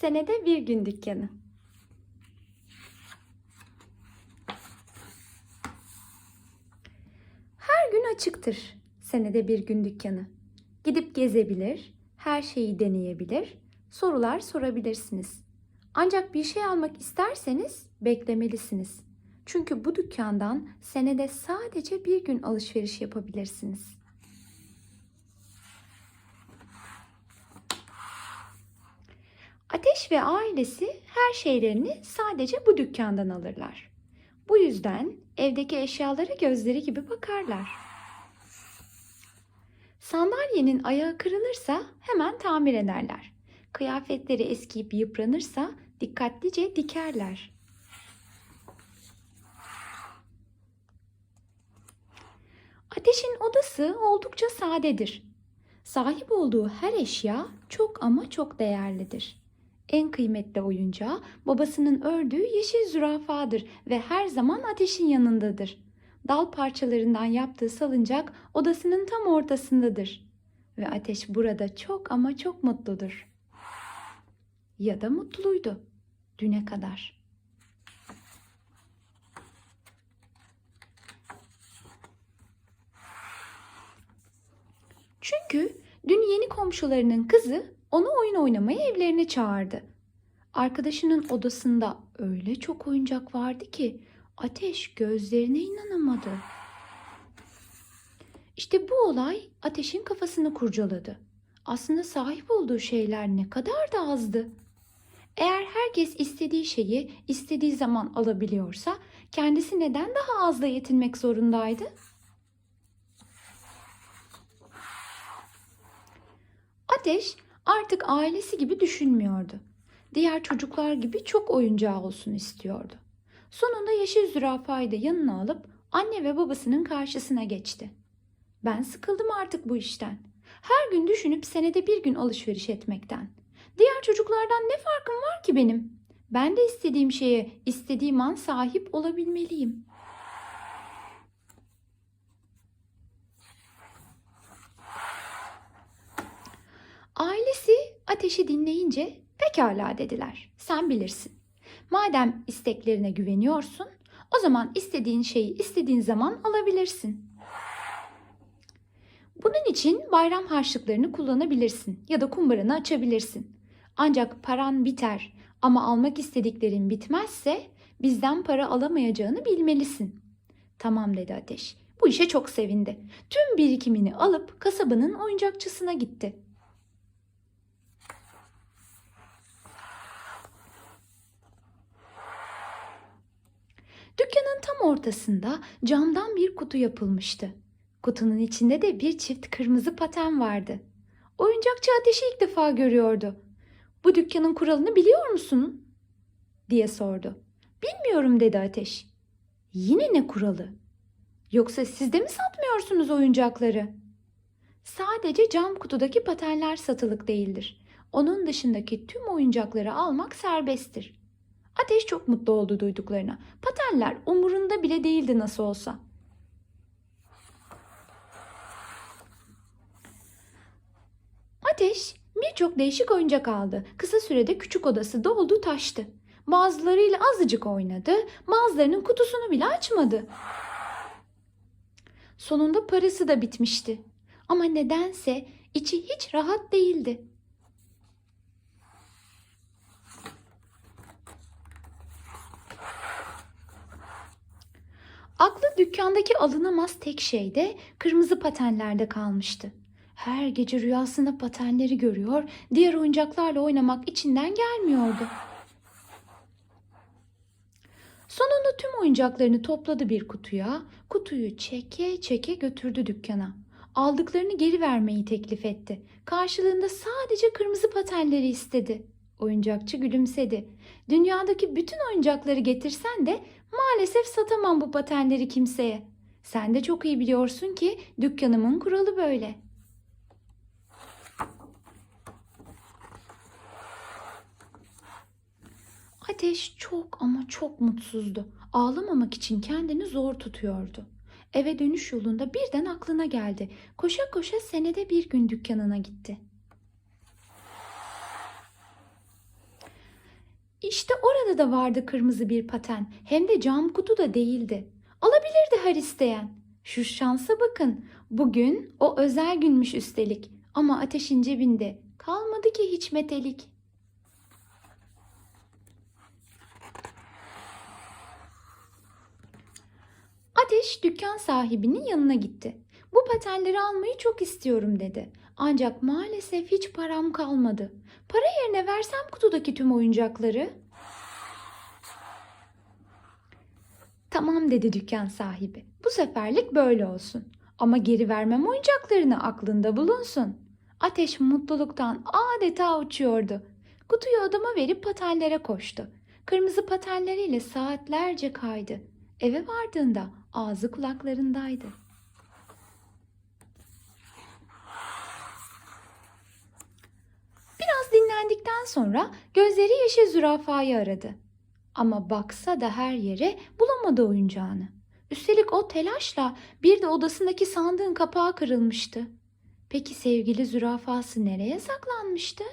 Senede bir gün dükkanı. Her gün açıktır senede bir gün dükkanı. Gidip gezebilir, her şeyi deneyebilir, sorular sorabilirsiniz. Ancak bir şey almak isterseniz beklemelisiniz. Çünkü bu dükkandan senede sadece bir gün alışveriş yapabilirsiniz. Ateş ve ailesi her şeylerini sadece bu dükkandan alırlar. Bu yüzden evdeki eşyalara gözleri gibi bakarlar. Sandalyenin ayağı kırılırsa hemen tamir ederler. Kıyafetleri eskiyip yıpranırsa dikkatlice dikerler. Ateşin odası oldukça sadedir. Sahip olduğu her eşya çok ama çok değerlidir. En kıymetli oyuncağı babasının ördüğü yeşil zürafadır ve her zaman ateşin yanındadır. Dal parçalarından yaptığı salıncak odasının tam ortasındadır. Ve ateş burada çok ama çok mutludur. Ya da mutluydu düne kadar. Çünkü dün yeni komşularının kızı onu oyun oynamaya evlerine çağırdı. Arkadaşının odasında öyle çok oyuncak vardı ki Ateş gözlerine inanamadı. İşte bu olay Ateş'in kafasını kurcaladı. Aslında sahip olduğu şeyler ne kadar da azdı. Eğer herkes istediği şeyi istediği zaman alabiliyorsa kendisi neden daha azla yetinmek zorundaydı? Ateş artık ailesi gibi düşünmüyordu. Diğer çocuklar gibi çok oyuncağı olsun istiyordu. Sonunda yeşil zürafayı da yanına alıp anne ve babasının karşısına geçti. Ben sıkıldım artık bu işten. Her gün düşünüp senede bir gün alışveriş etmekten. Diğer çocuklardan ne farkım var ki benim? Ben de istediğim şeye istediğim an sahip olabilmeliyim. Ailesi ateşi dinleyince pekala dediler. Sen bilirsin. Madem isteklerine güveniyorsun, o zaman istediğin şeyi istediğin zaman alabilirsin. Bunun için bayram harçlıklarını kullanabilirsin ya da kumbaranı açabilirsin. Ancak paran biter ama almak istediklerin bitmezse bizden para alamayacağını bilmelisin. Tamam dedi Ateş. Bu işe çok sevindi. Tüm birikimini alıp kasabanın oyuncakçısına gitti. Dükkanın tam ortasında camdan bir kutu yapılmıştı. Kutunun içinde de bir çift kırmızı paten vardı. Oyuncakçı ateşi ilk defa görüyordu. Bu dükkanın kuralını biliyor musun? diye sordu. Bilmiyorum dedi ateş. Yine ne kuralı? Yoksa siz de mi satmıyorsunuz oyuncakları? Sadece cam kutudaki patenler satılık değildir. Onun dışındaki tüm oyuncakları almak serbesttir. Ateş çok mutlu oldu duyduklarına. Patenler umurunda bile değildi nasıl olsa. Ateş birçok değişik oyuncak aldı. Kısa sürede küçük odası doldu taştı. Bazılarıyla azıcık oynadı, bazılarının kutusunu bile açmadı. Sonunda parası da bitmişti. Ama nedense içi hiç rahat değildi. Dükkandaki alınamaz tek şey de kırmızı patenlerde kalmıştı. Her gece rüyasında patenleri görüyor, diğer oyuncaklarla oynamak içinden gelmiyordu. Sonunda tüm oyuncaklarını topladı bir kutuya, kutuyu çeke çeke götürdü dükkana. Aldıklarını geri vermeyi teklif etti. Karşılığında sadece kırmızı patenleri istedi. Oyuncakçı gülümsedi. Dünyadaki bütün oyuncakları getirsen de maalesef satamam bu patenleri kimseye. Sen de çok iyi biliyorsun ki dükkanımın kuralı böyle. Ateş çok ama çok mutsuzdu. Ağlamamak için kendini zor tutuyordu. Eve dönüş yolunda birden aklına geldi. Koşa koşa senede bir gün dükkanına gitti. İşte orada da vardı kırmızı bir paten. Hem de cam kutu da değildi. Alabilirdi her isteyen. Şu şansa bakın. Bugün o özel günmüş üstelik. Ama ateşin cebinde kalmadı ki hiç metelik. Ateş dükkan sahibinin yanına gitti. Bu patenleri almayı çok istiyorum dedi. Ancak maalesef hiç param kalmadı. Para yerine versem kutudaki tüm oyuncakları. Tamam dedi dükkan sahibi. Bu seferlik böyle olsun. Ama geri vermem oyuncaklarını aklında bulunsun. Ateş mutluluktan adeta uçuyordu. Kutuyu odama verip patenlere koştu. Kırmızı patenleriyle saatlerce kaydı. Eve vardığında ağzı kulaklarındaydı. Dinlendikten sonra gözleri yeşil zürafayı aradı. Ama baksa da her yere bulamadı oyuncağını. Üstelik o telaşla bir de odasındaki sandığın kapağı kırılmıştı. Peki sevgili zürafası nereye saklanmıştı?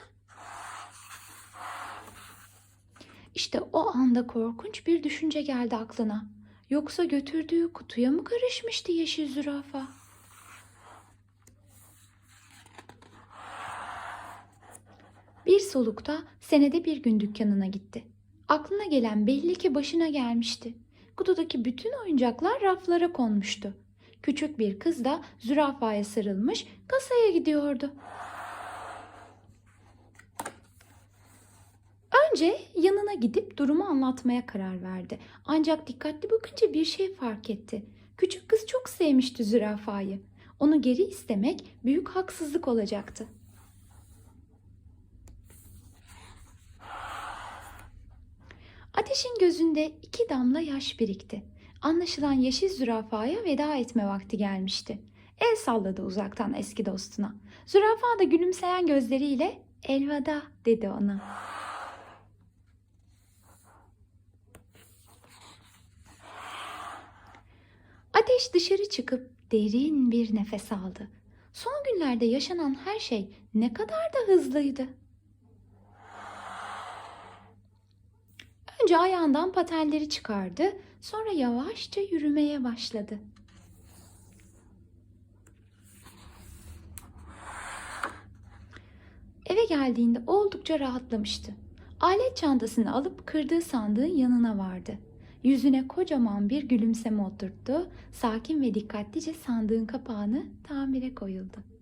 İşte o anda korkunç bir düşünce geldi aklına. Yoksa götürdüğü kutuya mı karışmıştı yeşil zürafa? Bir solukta senede bir gün dükkanına gitti. Aklına gelen belli ki başına gelmişti. Kutudaki bütün oyuncaklar raflara konmuştu. Küçük bir kız da zürafaya sarılmış kasaya gidiyordu. Önce yanına gidip durumu anlatmaya karar verdi. Ancak dikkatli bakınca bir şey fark etti. Küçük kız çok sevmişti zürafayı. Onu geri istemek büyük haksızlık olacaktı. Ateşin gözünde iki damla yaş birikti. Anlaşılan yeşil zürafaya veda etme vakti gelmişti. El salladı uzaktan eski dostuna. Zürafa da gülümseyen gözleriyle elveda dedi ona. Ateş dışarı çıkıp derin bir nefes aldı. Son günlerde yaşanan her şey ne kadar da hızlıydı. Önce ayağından patenleri çıkardı, sonra yavaşça yürümeye başladı. Eve geldiğinde oldukça rahatlamıştı. Alet çantasını alıp kırdığı sandığın yanına vardı. Yüzüne kocaman bir gülümseme oturttu. Sakin ve dikkatlice sandığın kapağını tamire koyuldu.